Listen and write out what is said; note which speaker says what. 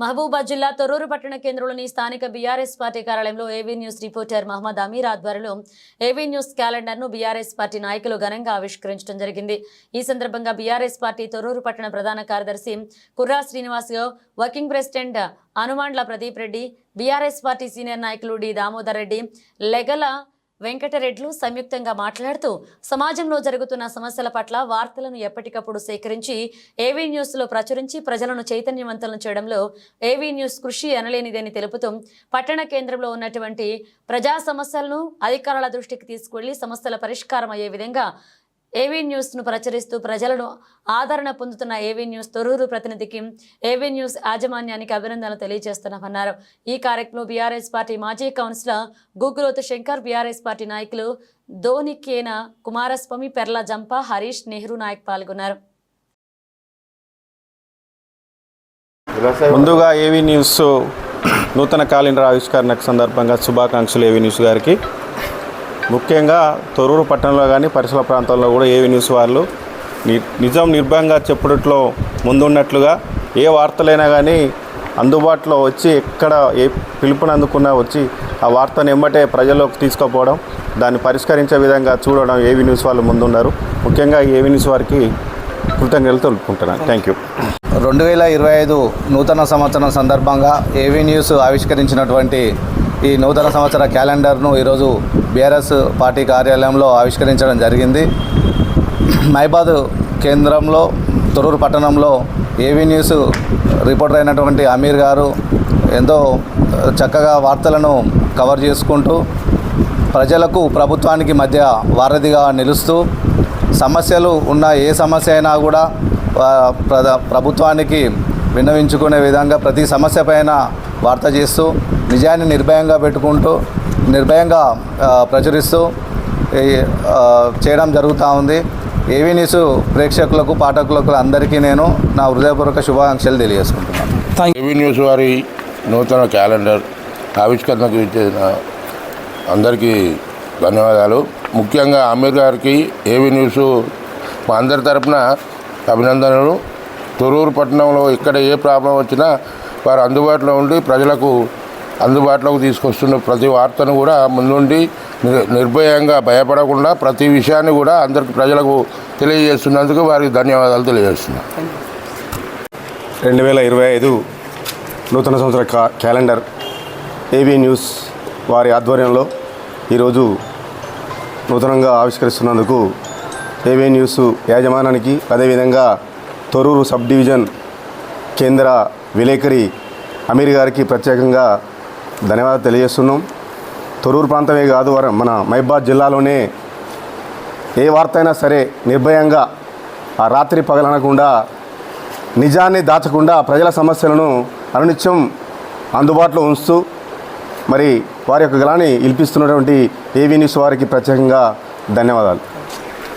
Speaker 1: మహబూబాద్ జిల్లా తొర్రూరు పట్టణ కేంద్రంలోని స్థానిక బీఆర్ఎస్ పార్టీ కార్యాలయంలో AV news reporter Mohammed Ameer ఆధ్వర్యంలో ఏవీ న్యూస్ క్యాలెండర్ను బీఆర్ఎస్ పార్టీ నాయకులు ఘనంగా ఆవిష్కరించడం జరిగింది. ఈ సందర్భంగా బీఆర్ఎస్ పార్టీ తొర్రూరు పట్టణ ప్రధాన కార్యదర్శి Kurra Srinivas working president Anumandla Pradeep Reddy BRS party senior నాయకులు డి. దామోదర్ రెడ్డి లెగల వెంకటరెడ్లు సంయుక్తంగా మాట్లాడుతూ సమాజంలో జరుగుతున్న సమస్యల పట్ల వార్తలను ఎప్పటికప్పుడు సేకరించి ఏవీ న్యూస్లో ప్రచురించి ప్రజలను చైతన్యవంతులను చేయడంలో ఏవీ న్యూస్ కృషి అనలేనిదని తెలుపుతూ పట్టణ కేంద్రంలో ఉన్నటువంటి ప్రజా సమస్యలను అధికారుల దృష్టికి తీసుకువెళ్ళి సమస్యల పరిష్కారం అయ్యే విధంగా ఏవీ న్యూస్ను ప్రచురిస్తూ ప్రజలను ఆదరణ పొందుతున్న AV news Thorrur ప్రతినిధికి AV news యాజమాన్యానికి అభినందనలు తెలియజేస్తున్నామన్నారు. ఈ కార్యక్రమంలో బీఆర్ఎస్ పార్టీ మాజీ councillor Guguloth Shankar BRS party నాయకులు ధోనికేన కుమారస్వామి పెర్ల జంప హరీష్ నెహ్రూ నాయక్ పాల్గొన్నారు.
Speaker 2: ముందుగా ఏవీ న్యూస్ నూతన క్యాలెండర్ ఆవిష్కరణకు సందర్భంగా శుభాకాంక్షలు ఏవీ న్యూస్ గారికి. ముఖ్యంగా తొరూరు పట్టణంలో కానీ పరిసర ప్రాంతాల్లో కూడా ఏవీ న్యూస్ వాళ్ళు ని- నిజం నిర్భయంగా చెప్పడంలో ముందున్నట్లుగా ఏ వార్తలైనా కానీ అందుబాటులో వచ్చి ఎక్కడ ఏ పిలుపుని అందుకున్నా వచ్చి ఆ వార్తను ఎమ్మటే ప్రజల్లోకి తీసుకుపోవడం దాన్ని పరిష్కరించే విధంగా చూడడం ఏవీ న్యూస్ వాళ్ళు ముందున్నారు. ముఖ్యంగా ఏవీ న్యూస్ వారికి కృతజ్ఞతలు తెలుపుకుంటున్నాను. Thank you.
Speaker 3: రెండు వేల ఇరవై ఐదు నూతన సంవత్సరం సందర్భంగా ఏవీ న్యూస్ ఆవిష్కరించినటువంటి ఈ నూతన సంవత్సర క్యాలెండర్ను ఈరోజు బీఆర్ఎస్ పార్టీ కార్యాలయంలో ఆవిష్కరించడం జరిగింది. మైబాద్ కేంద్రంలో తొరూరు పట్టణంలో ఏవీ న్యూస్ రిపోర్టర్ అయినటువంటి అమీర్ గారు ఎంతో చక్కగా వార్తలను కవర్ చేసుకుంటూ ప్రజలకు ప్రభుత్వానికి మధ్య వారధిగా నిలుస్తూ సమస్యలు ఉన్న ఏ సమస్య అయినా కూడా ప్రభుత్వానికి విన్నవించుకునే విధంగా ప్రతి సమస్య పైన వార్త చేస్తూ నిజాన్ని నిర్భయంగా పెట్టుకుంటూ నిర్భయంగా ప్రచురిస్తూ చేయడం జరుగుతూ ఉంది. ఏవీ న్యూస్ ప్రేక్షకులకు పాఠకులకు అందరికీ నేను నా హృదయపూర్వక శుభాకాంక్షలు తెలియజేసుకుంటున్నాను.
Speaker 4: టీవీ న్యూస్ వారి నూతన క్యాలెండర్ ఆవిష్కరణకు ఇచ్చిన అందరికీ ధన్యవాదాలు. ముఖ్యంగా అమీర్ గారికి ఏవీ న్యూస్ మా అందరి తరపున అభినందనలు. తొరూరు పట్టణంలో ఇక్కడ ఏ ప్రాబ్లం వచ్చినా వారు అందుబాటులో ఉండి ప్రజలకు అందుబాటులోకి తీసుకొస్తున్న ప్రతి వార్తను కూడా ముందుండి నిర్- నిర్భయంగా భయపడకుండా ప్రతి విషయాన్ని కూడా అందరికి ప్రజలకు తెలియజేస్తున్నందుకు వారికి ధన్యవాదాలు తెలియజేస్తున్నాను
Speaker 2: రెండు వేల ఇరవై ఐదు నూతన సంవత్సర క్యాలెండర్ ఏబీ న్యూస్ వారి ఆధ్వర్యంలో ఈరోజు నూతనంగా ఆవిష్కరిస్తున్నందుకు ఏబీ న్యూస్ యాజమానానికి అదేవిధంగా తొరూరు సబ్ డివిజన్ కేంద్ర విలేకరి అమీర్ గారికి ప్రత్యేకంగా ధన్యవాదాలు తెలియజేస్తున్నాం. తొరూరు ప్రాంతమే కాదు మన మైబాద్ జిల్లాలోనే ఏ వార్త అయినా సరే నిర్భయంగా ఆ రాత్రి పగలనకుండా నిజాన్ని దాచకుండా ప్రజల సమస్యలను అనునిత్యం అందుబాటులో ఉంచుతూ మరి వారి యొక్క గలాన్ని ఇల్పిస్తున్నటువంటి ఏవీ న్యూస్ వారికి ప్రత్యేకంగా ధన్యవాదాలు.